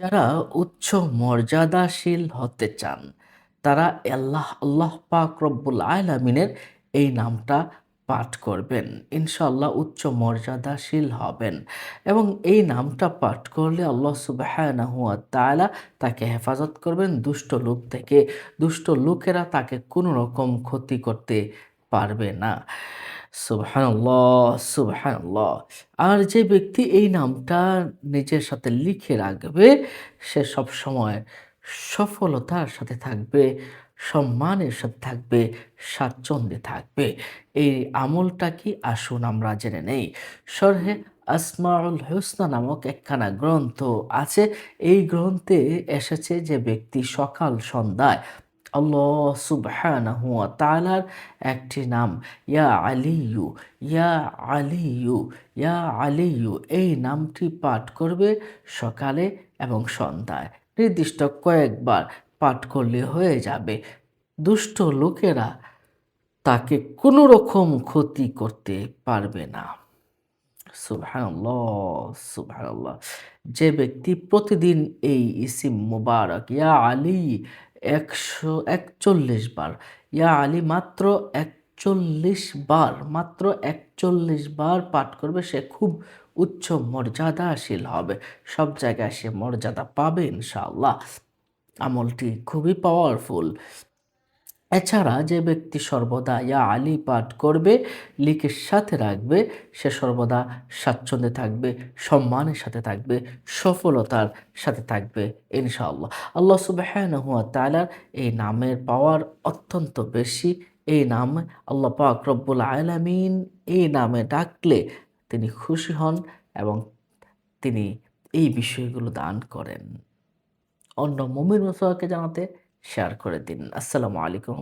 যারা উচ্চ মর্যাদাশীল হতে চান, তারা আল্লাহ আল্লাহ পাক রব্বুল আলামিনের এই নামটা পাঠ করবেন। ইনশাল্লাহ উচ্চ মর্যাদাশীল হবেন এবং এই নামটা পাঠ করলে আল্লাহ সুবাহানাহু ওয়া তাআলা তাকে হেফাজত করবেন দুষ্ট লোক থেকে। দুষ্ট লোকেরা তাকে কোনো রকম ক্ষতি করতে পারবে না। সুবহানাল্লাহ সুবহানাল্লাহ। আর যে ব্যক্তি এই নামটা নিজের সাথে লিখে রাখবে, সে সব সময় সফলতার সাথে থাকবে, সম্মানের সাথে থাকবে, স্বাচ্ছন্দ্যে থাকবে। এই আমলটা কি? আসুন আমরা জেনে নেই। সরহে আসমাউল হুসনা নামক একখানা গ্রন্থ আছে। এই গ্রন্থে এসেছে যে ব্যক্তি সকাল সন্ধ্যায় আল্লাহ সুবহানাহু ওয়া তাআলার একটি নাম। ইয়া আলিয়ু ইয়া আলিয়ু ইয়া আলিয়ু এই নামটি পাঠ করবে সকালে এবং সন্ধ্যায়। নির্দিষ্ট কয়েকবার পাঠ করলে হয়ে যাবে। দুষ্ট লোকেরা তাকে কোনো রকম ক্ষতি করতে পারবে না। সুবহানাল্লাহ সুবহানাল্লাহ। যে ব্যক্তি প্রতিদিন এই ইসিম মুবারক, ইয়া আলী একশো একচল্লিশ বার। ইয়া আলী মাত্র একচল্লিশ বার, মাত্র একচল্লিশ বার পাঠ করবে, সে খুব উচ্চ মর্যাদাশীল হবে। সব জায়গায় সে মর্যাদা পাবে ইনশাআল্লাহ। আমলটি খুবই পাওয়ারফুল এছাড়া যে ব্যক্তি সর্বদা ইয়া আলী পাঠ করবে লিকের সাথে রাখবে, সে সর্বদা স্বাচ্ছন্দ্যে থাকবে, সম্মানের সাথে থাকবে, সফলতার সাথে থাকবে, ইনশাআল্লাহ। আল্লাহ সুবাহানহুয়া হুয়া তালার এই নামের পাওয়ার অত্যন্ত বেশি। এই নাম আল্লাহ পাক রব্বুল আলামিন এই নামে ডাকলে তিনি খুশি হন এবং তিনি এই বিষয়গুলো দান করেন। অন্য মমির মুসাকে জানাতে শেয়ার করে দিন। আসসালামু আলাইকুম